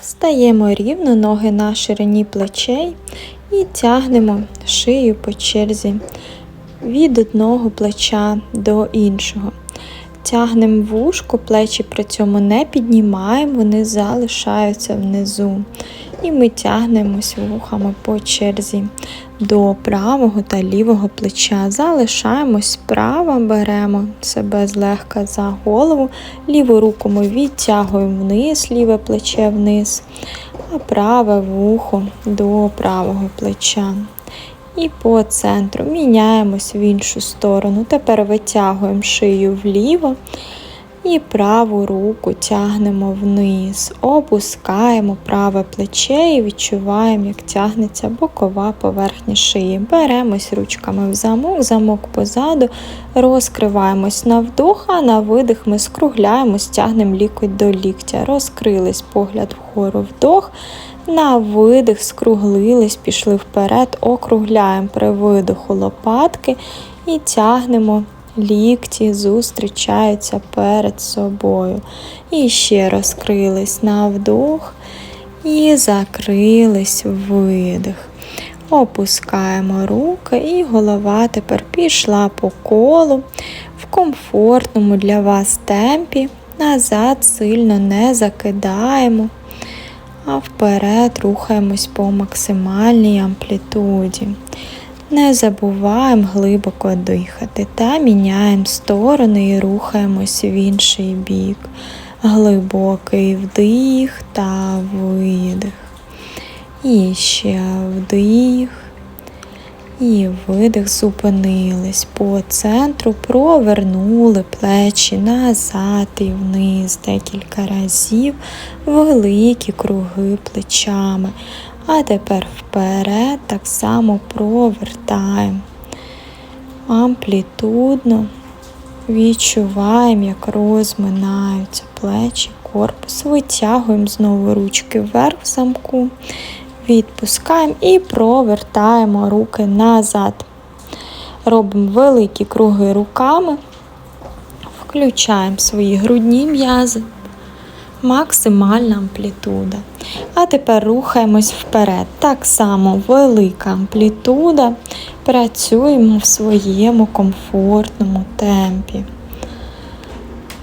Встаємо рівно, ноги на ширині плечей і тягнемо шию по черзі від одного плеча до іншого. Тягнемо вушко, плечі при цьому не піднімаємо, вони залишаються внизу. І ми тягнемось вухами по черзі до правого та лівого плеча. Залишаємось справа, беремо себе злегка за голову, ліву руку ми відтягуємо вниз, ліве плече вниз, а праве вухо до правого плеча. І по центру міняємось в іншу сторону. Тепер витягуємо шию вліво і праву руку тягнемо вниз, опускаємо праве плече і відчуваємо, як тягнеться бокова поверхня шиї. Беремось ручками в замок, замок позаду, розкриваємось на вдох, а на видих ми скругляємось, тягнемо лікоть до ліктя. Розкрились погляд вгору вдох. На видих скруглились, пішли вперед, округляємо при видоху лопатки і тягнемо лікті, зустрічаються перед собою. І ще розкрились на вдох і закрились видих. Опускаємо руки і голова тепер пішла по колу в комфортному для вас темпі. Назад сильно не закидаємо а вперед рухаємось по максимальній амплітуді. Не забуваємо глибоко дихати та міняємо сторони і рухаємось в інший бік. Глибокий вдих та видих. І ще вдих. І видих, зупинились по центру, провернули плечі назад і вниз декілька разів, великі круги плечами. А тепер вперед так само провертаємо. Амплітудно відчуваємо, як розминаються плечі, корпус. Витягуємо знову ручки вверх в замку відпускаємо і провертаємо руки назад. Робимо великі круги руками, включаємо свої грудні м'язи, максимальна амплітуда. А тепер рухаємось вперед. Так само велика амплітуда. Працюємо в своєму комфортному темпі.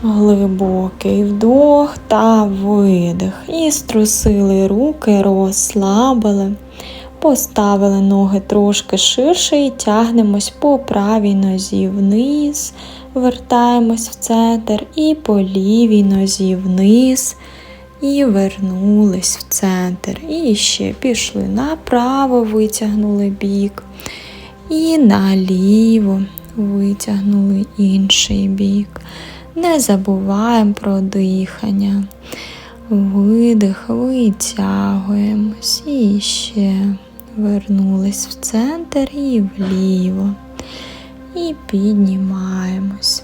Глибокий вдох та видих. І струсили руки, розслабили, поставили ноги трошки ширше і тягнемось по правій нозі вниз, вертаємось в центр і по лівій нозі вниз. І вернулись в центр. І ще пішли направо, витягнули бік. І наліво витягнули інший бік. Не забуваємо про дихання. Видих, витягуємось і ще вернулись в центр і вліво. І піднімаємось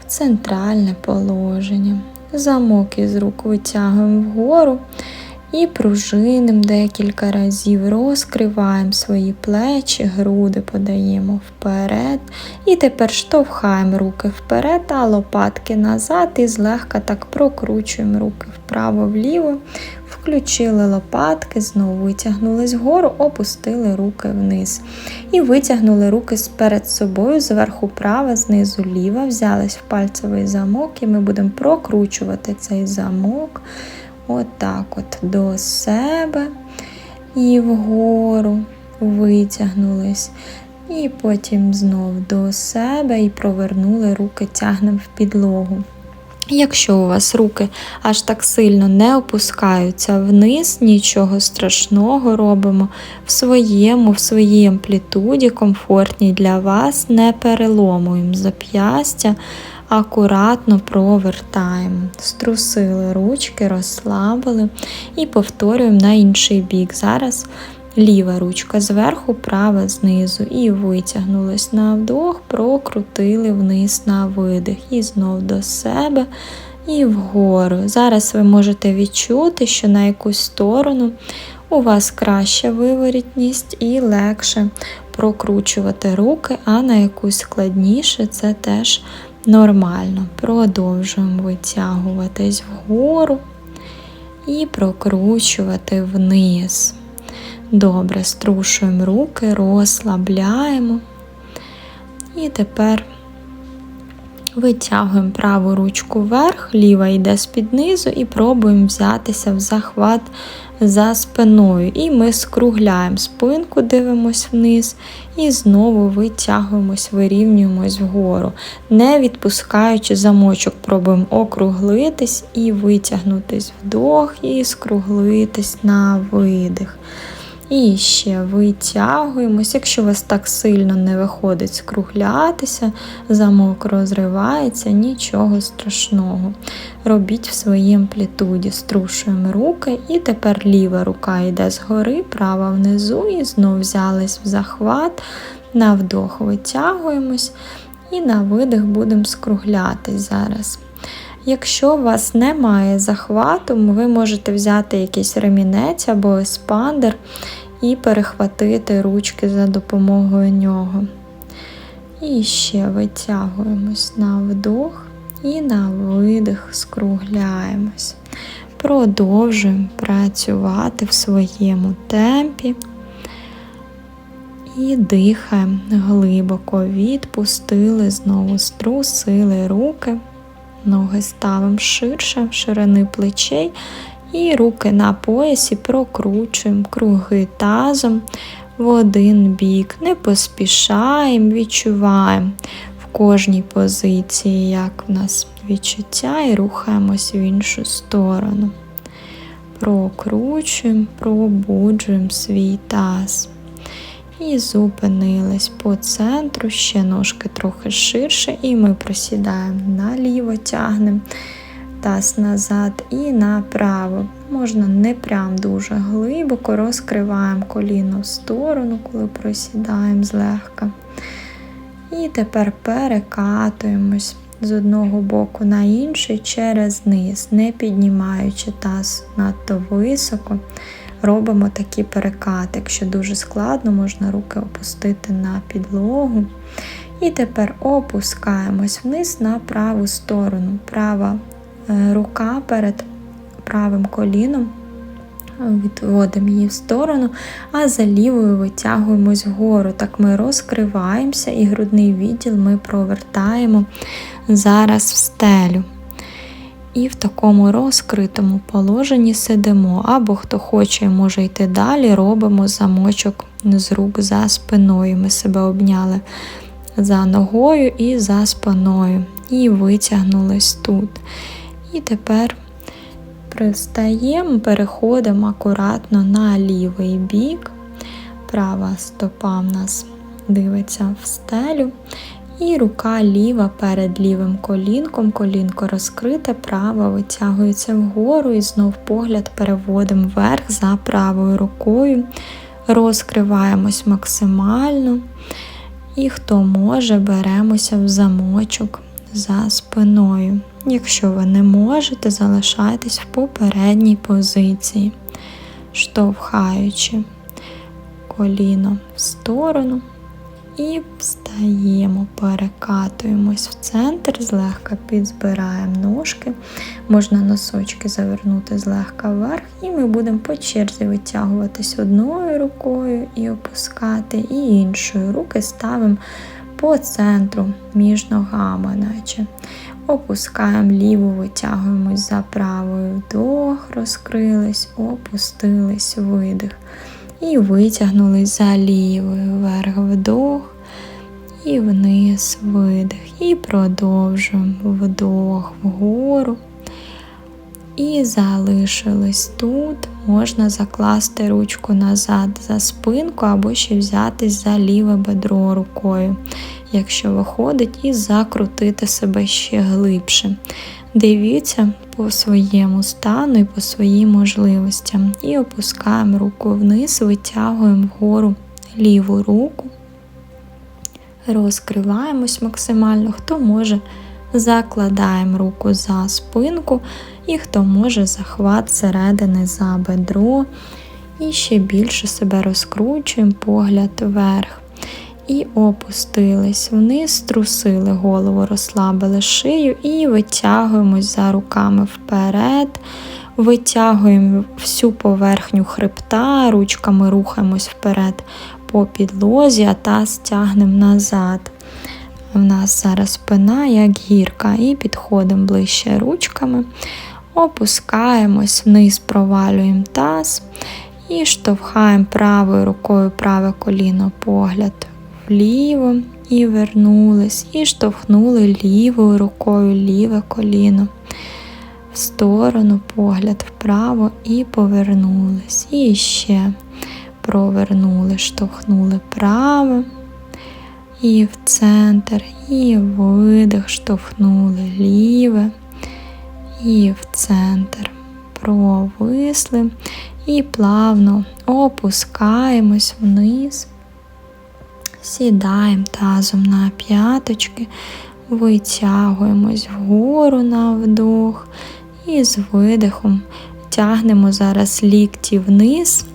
в центральне положення. Замок із рук витягуємо вгору і пружиним декілька разів розкриваємо свої плечі, груди подаємо вперед. І тепер штовхаємо руки вперед, а лопатки назад і злегка так прокручуємо руки вправо-вліво, включили лопатки, знову витягнулись вгору, опустили руки вниз. І витягнули руки перед собою, зверху права, знизу ліва, взялись в пальцевий замок, і ми будемо прокручувати цей замок. Отак от, до себе і вгору витягнулись. І потім знов до себе і провернули руки, тягнемо в підлогу. Якщо у вас руки аж так сильно не опускаються вниз, нічого страшного робимо в своєму, в своїй амплітуді, комфортній для вас, не переломуємо зап'ястя, акуратно провертаємо. Струсили ручки, розслабили і повторюємо на інший бік. Зараз ліва ручка зверху, права знизу. І витягнулись на вдох, прокрутили вниз на видих. І знов до себе. І вгору. Зараз ви можете відчути, що на якусь сторону у вас краща виворітність і легше прокручувати руки, а на якусь складніше це теж Нормально. Продовжуємо витягуватись вгору і прокручувати вниз. Добре, струшуємо руки, розслабляємо. І тепер витягуємо праву ручку вверх, ліва йде з-під низу і пробуємо взятися в захват за спиною. І ми скругляємо спинку, дивимось вниз, і знову витягуємось, вирівнюємось вгору. Не відпускаючи замочок, пробуємо округлитись і витягнутись вдох, і скруглитись на видих. І ще витягуємось. Якщо у вас так сильно не виходить скруглятися, замок розривається, нічого страшного. Робіть в своїй амплітуді, струшуємо руки, і тепер ліва рука йде згори, права внизу, і знов взялись в захват. На вдох витягуємось, і на видих будемо скруглятись зараз. Якщо у вас немає захвату, ви можете взяти якийсь ремінець або еспандер і перехватити ручки за допомогою нього. І ще витягуємось на вдох і на видих скругляємось. Продовжуємо працювати в своєму темпі. І дихаємо глибоко, відпустили, знову струсили руки. Ноги ставимо ширше, ширини плечей. І руки на поясі прокручуємо круги тазом в один бік. Не поспішаємо, відчуваємо в кожній позиції, як в нас відчуття, і рухаємось в іншу сторону. Прокручуємо, пробуджуємо свій таз. І зупинились по центру, ще ножки трохи ширше, і ми просідаємо наліво, тягнемо таз назад і направо. Можна не прям дуже глибоко, розкриваємо коліно в сторону, коли просідаємо злегка. І тепер перекатуємось з одного боку на інший через низ, не піднімаючи таз надто високо робимо такі перекати. Якщо дуже складно, можна руки опустити на підлогу. І тепер опускаємось вниз на праву сторону. Права е, рука перед правим коліном. Відводимо її в сторону, а за лівою витягуємось вгору. Так ми розкриваємося і грудний відділ ми провертаємо зараз в стелю. І в такому розкритому положенні сидимо, або хто хоче, може йти далі, робимо замочок з рук за спиною. Ми себе обняли за ногою і за спиною. І витягнулись тут. І тепер пристаємо, переходимо акуратно на лівий бік. Права стопа в нас дивиться в стелю. І рука ліва перед лівим колінком, колінко розкрите, права витягується вгору і знов погляд переводимо вверх за правою рукою. Розкриваємось максимально. І хто може, беремося в замочок за спиною. Якщо ви не можете, залишайтесь в попередній позиції, штовхаючи коліно в сторону. І встаємо, перекатуємось в центр, злегка підзбираємо ножки, можна носочки завернути злегка вверх, і ми будемо по черзі витягуватись одною рукою і опускати, і іншою руки ставимо по центру між ногами, наче. Опускаємо ліву, витягуємось за правою вдох, розкрились, опустились, видих. І витягнулись за лівою вверх вдох і вниз видих. І продовжуємо вдох вгору. І залишились тут. Можна закласти ручку назад за спинку або ще взятись за ліве бедро рукою, якщо виходить, і закрутити себе ще глибше. Дивіться по своєму стану і по своїм можливостям. І опускаємо руку вниз, витягуємо вгору ліву руку, розкриваємось максимально, хто може, закладаємо руку за спинку, і хто може захват середини за бедро. І ще більше себе розкручуємо погляд вверх. І опустились вниз, струсили голову, розслабили шию і витягуємось за руками вперед. Витягуємо всю поверхню хребта, ручками рухаємось вперед по підлозі, а таз тягнемо назад. У нас зараз спина як гірка, і підходимо ближче ручками, опускаємось вниз, провалюємо таз і штовхаємо правою рукою праве коліно, погляд вліво і вернулись, і штовхнули лівою рукою ліве коліно. В сторону, погляд вправо і повернулись. І ще провернули, штовхнули право і в центр, і видих, штовхнули ліве, і в центр. Провисли і плавно опускаємось вниз, сідаємо тазом на п'яточки, витягуємось вгору на вдох і з видихом тягнемо зараз лікті вниз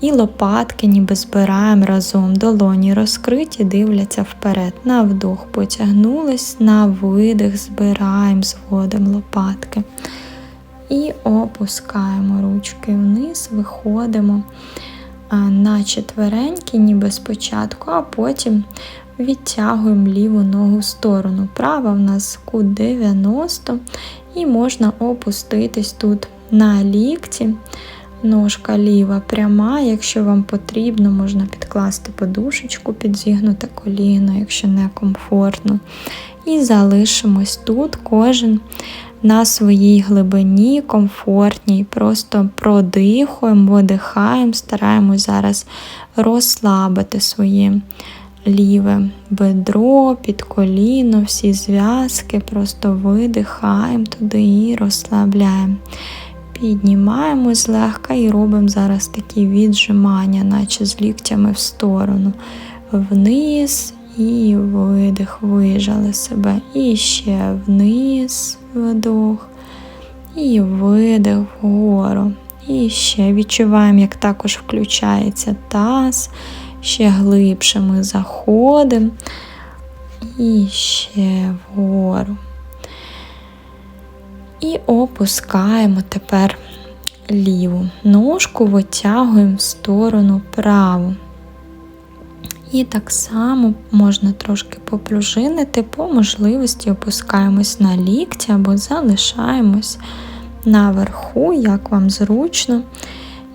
і лопатки ніби збираємо разом. Долоні розкриті, дивляться вперед. На вдох потягнулись, на видих збираємо, зводимо лопатки. І опускаємо ручки вниз, виходимо на четверенькі, ніби спочатку, а потім відтягуємо ліву ногу в сторону. Права в нас кут 90 і можна опуститись тут на лікті. Ножка ліва пряма, якщо вам потрібно, можна підкласти подушечку, підзігнути коліно, якщо не комфортно. І залишимось тут кожен на своїй глибині, комфортній. Просто продихуємо, видихаємо, стараємось зараз розслабити своє ліве бедро, під коліно, всі зв'язки, просто видихаємо туди і розслабляємо. Піднімаємось злегка і робимо зараз такі віджимання, наче з ліктями в сторону. Вниз і видих, вижали себе. І ще вниз вдох. І видих вгору. І ще відчуваємо, як також включається таз. Ще глибше ми заходимо. І ще вгору. І опускаємо тепер ліву ножку, витягуємо в сторону праву. І так само можна трошки попружинити, по можливості опускаємось на лікті або залишаємось наверху, як вам зручно.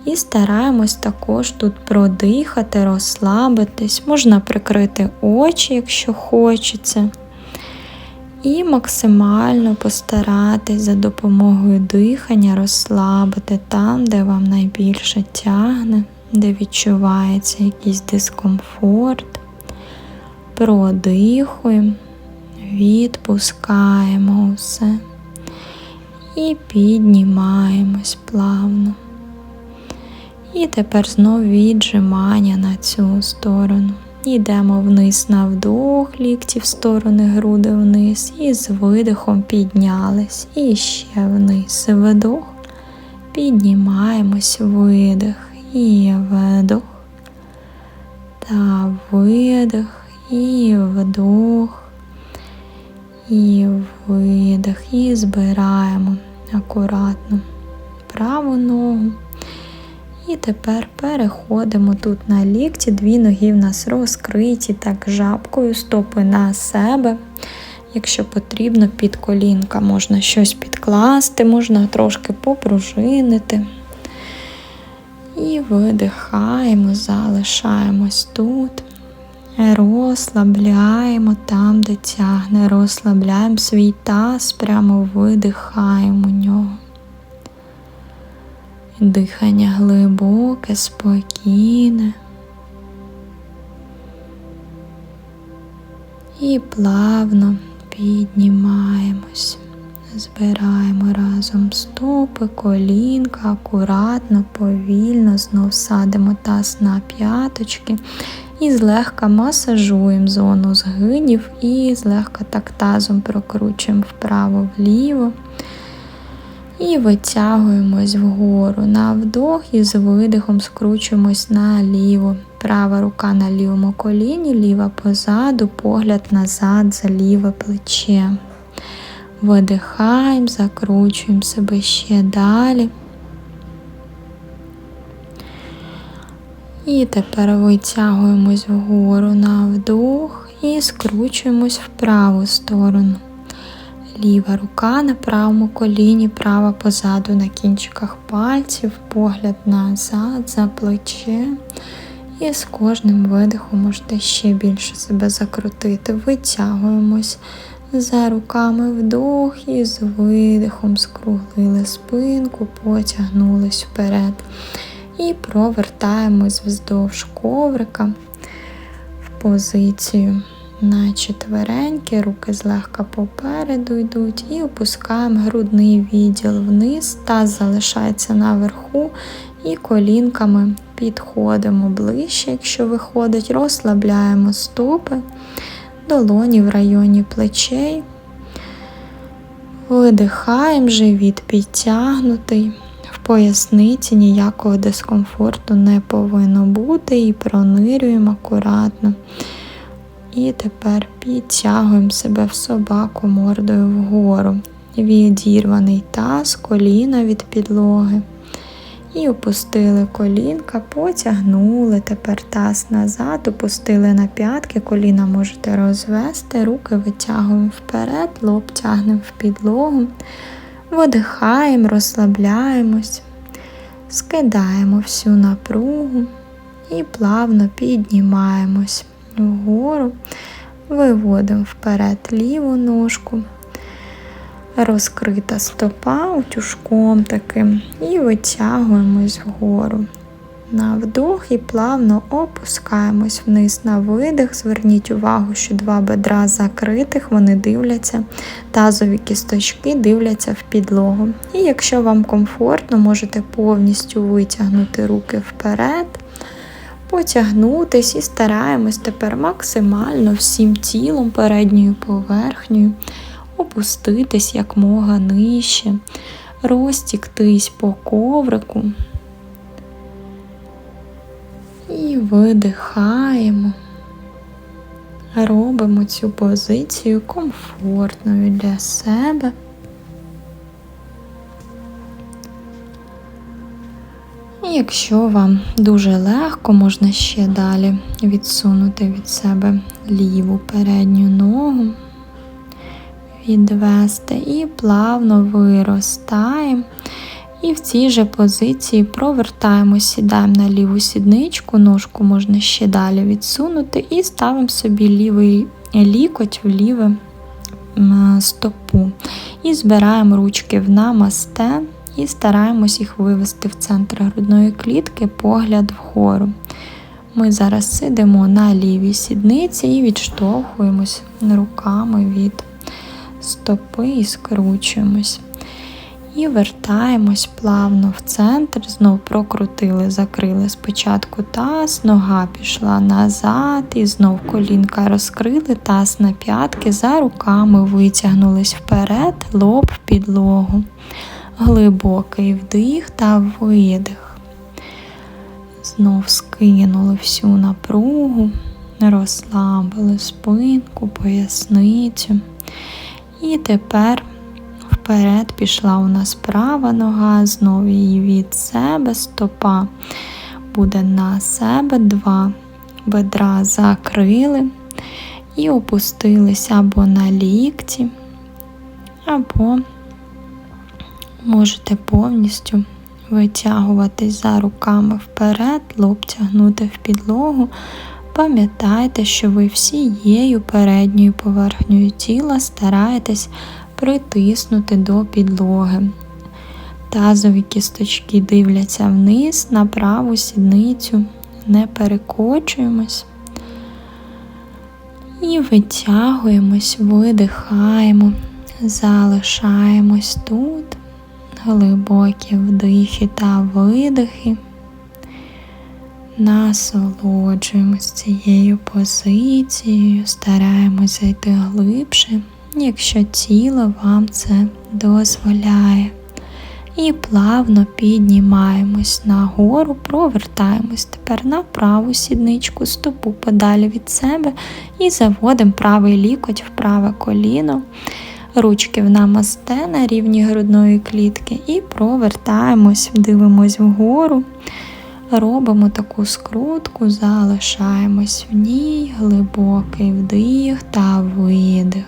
І стараємось також тут продихати, розслабитись, можна прикрити очі, якщо хочеться. І максимально постаратись за допомогою дихання розслабити там, де вам найбільше тягне, де відчувається якийсь дискомфорт. Продихуємо, відпускаємо все і піднімаємось плавно. І тепер знову віджимання на цю сторону. Йдемо вниз на вдох, лікті в сторони груди вниз. І з видихом піднялись. І ще вниз. Вдох. Піднімаємось, видих і вдох. Та видих і вдох. І видих. І збираємо акуратно праву ногу. І тепер переходимо тут на лікті, дві ноги в нас розкриті, так жабкою, стопи на себе. Якщо потрібно, під колінка можна щось підкласти, можна трошки попружинити. І видихаємо, залишаємось тут. Розслабляємо там, де тягне, розслабляємо свій таз, прямо видихаємо нього. Дихання глибоке, спокійне. І плавно піднімаємось, збираємо разом стопи, колінка, акуратно, повільно, знов садимо таз на п'яточки і злегка масажуємо зону згинів і злегка так тазом прокручуємо вправо-вліво. І витягуємось вгору на вдох і з видихом скручуємось наліво. Права рука на лівому коліні, ліва позаду, погляд назад за ліве плече. Видихаємо, закручуємо себе ще далі. І тепер витягуємось вгору на вдох і скручуємось в праву сторону. Ліва рука на правому коліні, права позаду на кінчиках пальців, погляд назад, за плече. І з кожним видихом можете ще більше себе закрутити. Витягуємось за руками вдох і з видихом скруглили спинку, потягнулись вперед. І провертаємось вздовж коврика в позицію. На четвереньки, руки злегка попереду йдуть, і опускаємо грудний відділ вниз, таз залишається наверху, і колінками підходимо ближче, якщо виходить, розслабляємо стопи, долоні в районі плечей, видихаємо, живіт підтягнутий. В поясниці ніякого дискомфорту не повинно бути і пронирюємо акуратно. І тепер підтягуємо себе в собаку мордою вгору. Відірваний таз, коліна від підлоги. І опустили колінка, потягнули тепер таз назад, опустили на п'ятки, коліна можете розвести, руки витягуємо вперед, лоб тягнемо в підлогу, видихаємо, розслабляємось, скидаємо всю напругу і плавно піднімаємось вгору, виводимо вперед ліву ножку, розкрита стопа утюжком таким, і витягуємось вгору. На вдох і плавно опускаємось вниз на видих. Зверніть увагу, що два бедра закритих, вони дивляться, тазові кісточки дивляться в підлогу. І якщо вам комфортно, можете повністю витягнути руки вперед потягнутись і стараємось тепер максимально всім тілом, передньою поверхнею, опуститись якмога нижче, розтіктись по коврику. І видихаємо, робимо цю позицію комфортною для себе. І якщо вам дуже легко, можна ще далі відсунути від себе ліву передню ногу, відвести і плавно виростаємо. І в цій же позиції провертаємо, сідаємо на ліву сідничку, ножку можна ще далі відсунути, і ставимо собі лівий лікоть в ліве стопу. І збираємо ручки в намасте і стараємось їх вивести в центр грудної клітки, погляд вгору. Ми зараз сидимо на лівій сідниці і відштовхуємось руками від стопи і скручуємось. І вертаємось плавно в центр, знов прокрутили, закрили спочатку таз, нога пішла назад, і знов колінка розкрили, таз на п'ятки, за руками витягнулись вперед, лоб в підлогу глибокий вдих та видих. Знов скинули всю напругу, розслабили спинку, поясницю. І тепер вперед пішла у нас права нога, знову її від себе, стопа буде на себе, два бедра закрили і опустилися або на лікті, або можете повністю витягуватись за руками вперед, лоб тягнути в підлогу. Пам'ятайте, що ви всією передньою поверхнею тіла стараєтесь притиснути до підлоги. Тазові кісточки дивляться вниз на праву сідницю, не перекочуємось. І витягуємось, видихаємо, залишаємось тут глибокі вдихи та видихи. Насолоджуємось цією позицією, стараємось зайти глибше, якщо тіло вам це дозволяє. І плавно піднімаємось нагору, провертаємось тепер на праву сідничку, стопу подалі від себе і заводимо правий лікоть в праве коліно. Ручки в намасте на рівні грудної клітки і провертаємось, дивимось вгору. Робимо таку скрутку, залишаємось в ній, глибокий вдих та видих.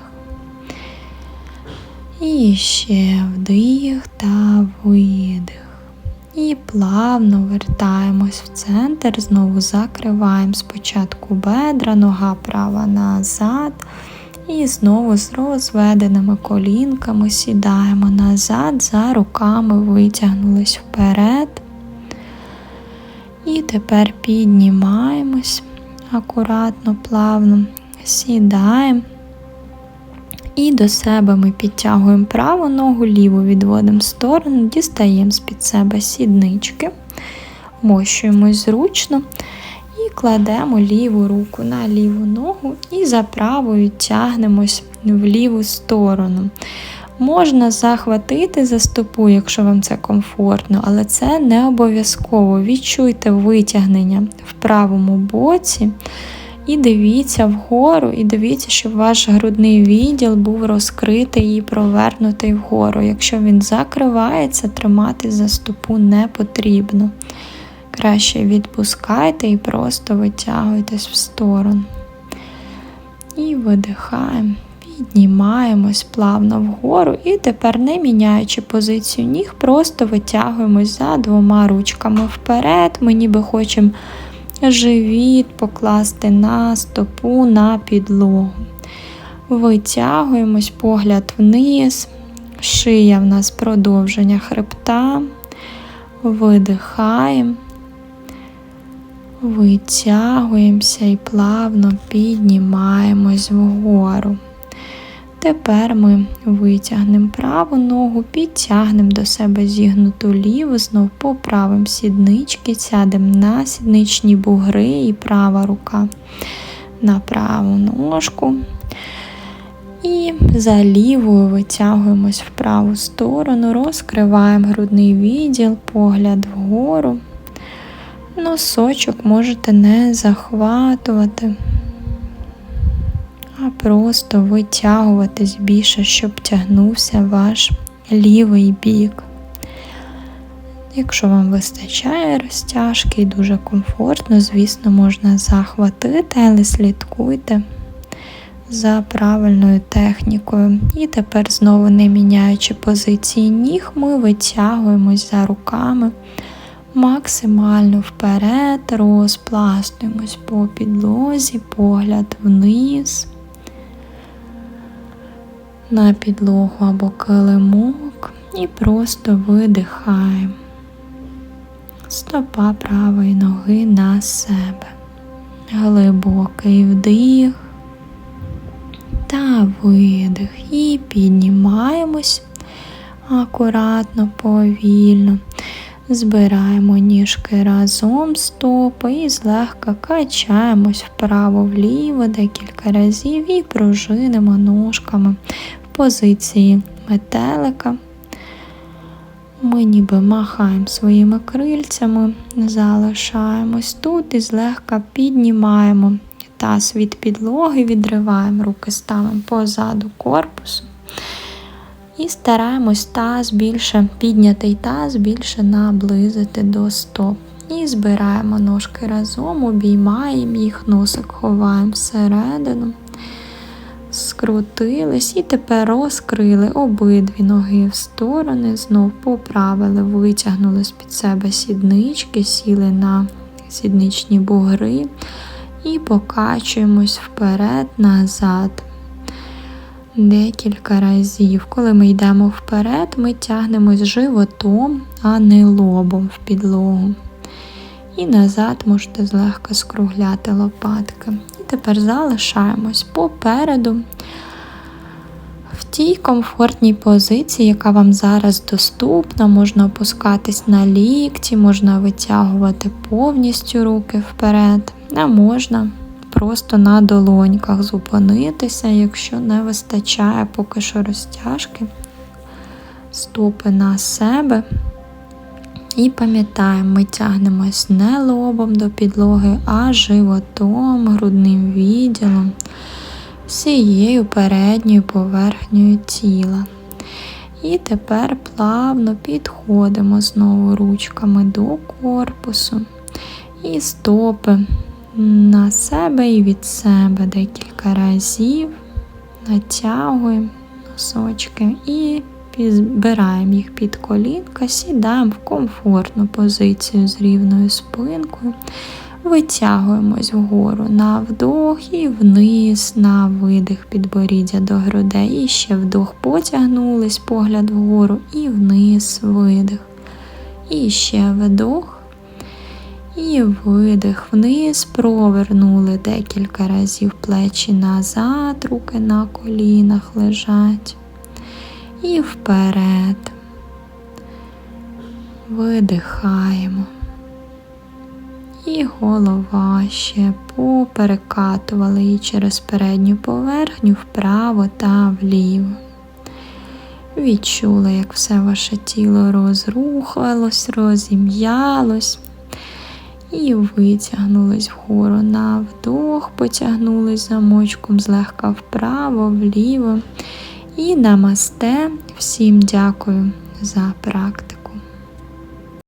І ще вдих та видих. І плавно вертаємось в центр, знову закриваємо спочатку бедра, нога права назад. І знову з розведеними колінками сідаємо назад, за руками витягнулись вперед. Тепер піднімаємось акуратно, плавно, сідаємо. І до себе ми підтягуємо праву ногу, ліву відводимо в сторону, дістаємо з-під себе сіднички, мощуємось зручно і кладемо ліву руку на ліву ногу і за правою тягнемось в ліву сторону. Можна захватити за стопу, якщо вам це комфортно, але це не обов'язково. Відчуйте витягнення в правому боці. І дивіться вгору, і дивіться, щоб ваш грудний відділ був розкритий і провернутий вгору. Якщо він закривається, тримати за стопу не потрібно. Краще відпускайте і просто витягуйтесь в сторону. І видихаємо, піднімаємось плавно вгору. І тепер, не міняючи позицію ніг, просто витягуємось за двома ручками вперед. Ми ніби хочемо живіт покласти на стопу на підлогу. Витягуємось погляд вниз, шия в нас продовження хребта, видихаємо, витягуємося і плавно піднімаємось вгору. Тепер ми витягнемо праву ногу, підтягнемо до себе зігнуту ліву, знов поправимо сіднички, сядемо на сідничні бугри і права рука на праву ножку. І за лівою витягуємось в праву сторону, розкриваємо грудний відділ, погляд вгору. Носочок можете не захватувати просто витягуватись більше, щоб тягнувся ваш лівий бік. Якщо вам вистачає розтяжки і дуже комфортно, звісно, можна захватити, але слідкуйте за правильною технікою. І тепер, знову не міняючи позиції ніг, ми витягуємось за руками максимально вперед, розпластуємось по підлозі, погляд вниз на підлогу або килимок і просто видихаємо стопа правої ноги на себе. Глибокий вдих та видих. І піднімаємось акуратно, повільно. Збираємо ніжки разом стопи і злегка качаємось вправо-вліво декілька разів і пружинимо ножками позиції метелика. Ми ніби махаємо своїми крильцями, залишаємось тут і злегка піднімаємо таз від підлоги, відриваємо руки, ставимо позаду корпусу. І стараємось таз більше піднятий таз більше наблизити до стоп. І збираємо ножки разом, обіймаємо їх, носик ховаємо всередину, скрутились і тепер розкрили обидві ноги в сторони, знов поправили, витягнули з-під себе сіднички, сіли на сідничні бугри і покачуємось вперед, назад декілька разів. Коли ми йдемо вперед, ми тягнемось животом, а не лобом в підлогу. І назад можете злегка скругляти лопатки. Тепер залишаємось попереду. В тій комфортній позиції, яка вам зараз доступна, можна опускатись на лікті, можна витягувати повністю руки вперед, а можна просто на долоньках зупинитися, якщо не вистачає поки що розтяжки. стопи на себе. І пам'ятаємо, ми тягнемось не лобом до підлоги, а животом, грудним відділом, всією передньою поверхнею тіла. І тепер плавно підходимо знову ручками до корпусу і стопи на себе і від себе декілька разів. Натягуємо носочки і підбираємо їх під колінка, сідаємо в комфортну позицію з рівною спинкою. Витягуємось вгору на вдох і вниз на видих підборіддя до грудей. І ще вдох потягнулись, погляд вгору і вниз видих. І ще вдох. І видих вниз, провернули декілька разів плечі назад, руки на колінах лежать. І вперед. Видихаємо. І голова ще поперекатували її через передню поверхню вправо та вліво. Відчули, як все ваше тіло розрухалось, розім'ялось. І витягнулись вгору на вдох, потягнулись замочком злегка вправо, вліво. І намасте. Всім дякую за практику.